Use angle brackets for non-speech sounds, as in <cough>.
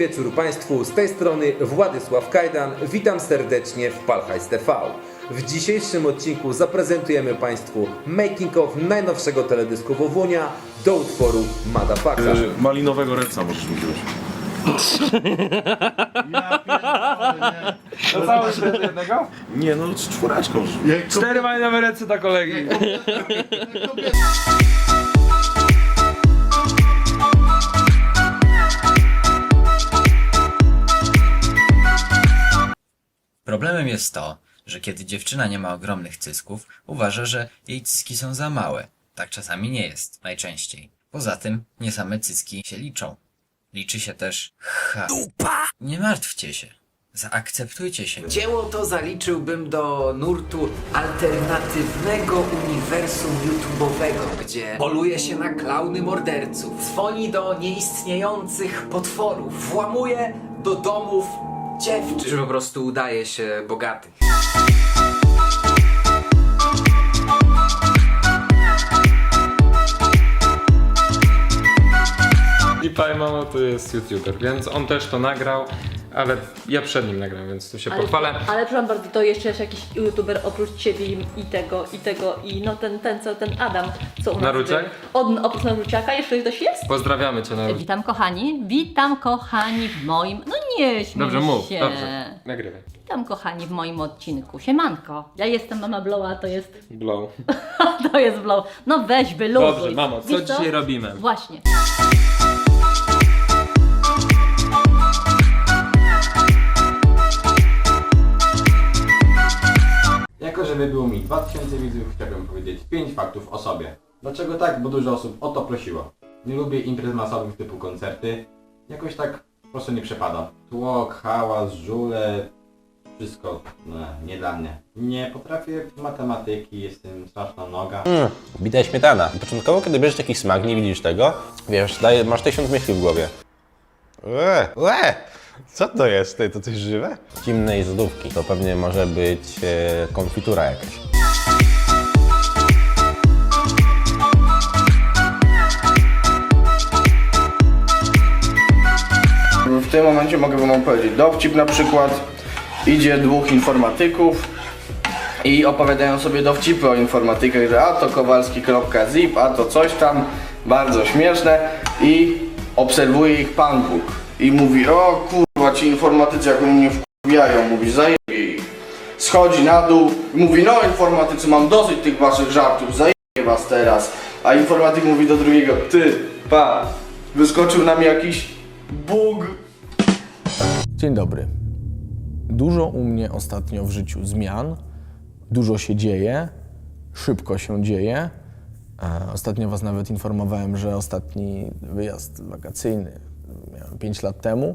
wieczór Państwu, z tej strony Władysław Kajdan, witam serdecznie w Palhajs TV. W dzisiejszym odcinku zaprezentujemy Państwu making of najnowszego teledysku Wowunia do utworu Motherfucker. Y, Malinowego reca możesz mi wziąć. To cały świat jednego? Nie, no z czwóreczką. możesz- Cztery malinowe ręce dla kolegi. Problemem jest to, że kiedy dziewczyna nie ma ogromnych cysków, uważa, że jej cyski są za małe. Tak czasami nie jest, najczęściej. Poza tym, nie same cyski się liczą. Liczy się też ha. Nie martwcie się. Zaakceptujcie się. Dzieło to zaliczyłbym do nurtu alternatywnego uniwersum YouTube'owego, gdzie poluje się na klauny morderców, dzwoni do nieistniejących potworów, włamuje do domów dziewczyn, czy po prostu udaje się bogaty. I Mamo to jest youtuber, więc on też to nagrał, ale ja przed nim nagrałem, więc tu się pochwalę. ale przepraszam bardzo, to jeszcze jest jakiś youtuber oprócz ciebie i tego, i tego, i no ten, ten co, ten Adam, co u nas Naruciak? był. Od, oprócz Naruciaka jeszcze ktoś jest? Pozdrawiamy cię na Witam kochani, witam kochani w moim. No nie śmiej Dobrze, mów, się. dobrze. Nagrywaj. Witam kochani w moim odcinku. Siemanko. Ja jestem mama Blowa, to jest. Blow. <laughs> to jest Blow. No weź wyluzuj. Dobrze, mamo, co Wiesz dzisiaj robimy? Właśnie. Jako, że wybyło mi 2000 widzów, chciałbym powiedzieć 5 faktów o sobie. Dlaczego tak? Bo dużo osób o to prosiło. Nie lubię imprez masowych typu koncerty. Jakoś tak po prostu nie przepada. Tłok, hałas, żule, wszystko no, nie dla mnie. Nie potrafię matematyki, jestem straszna noga. Bita śmietana. Początkowo, kiedy bierzesz jakiś smak, nie widzisz tego, wiesz, daje, masz tysiąc myśli w głowie. Łe, łe! Co to jest? To coś żywe? Zimnej zlodówki. To pewnie może być e, konfitura jakaś. W tym momencie mogę wam powiedzieć dowcip na przykład. Idzie dwóch informatyków i opowiadają sobie dowcipy o informatykach, że a to kowalski.zip, a to coś tam, bardzo śmieszne i obserwuje ich Pan Bóg i mówi, o kurwa ci informatycy jak mnie wkurwiają, mówi zajebie ich. Schodzi na dół i mówi, no informatycy mam dosyć tych waszych żartów, zajebie was teraz. A informatyk mówi do drugiego, ty, pa, wyskoczył nam jakiś Bóg Dzień dobry. Dużo u mnie ostatnio w życiu zmian, dużo się dzieje, szybko się dzieje. Ostatnio Was nawet informowałem, że ostatni wyjazd wakacyjny miałem 5 lat temu.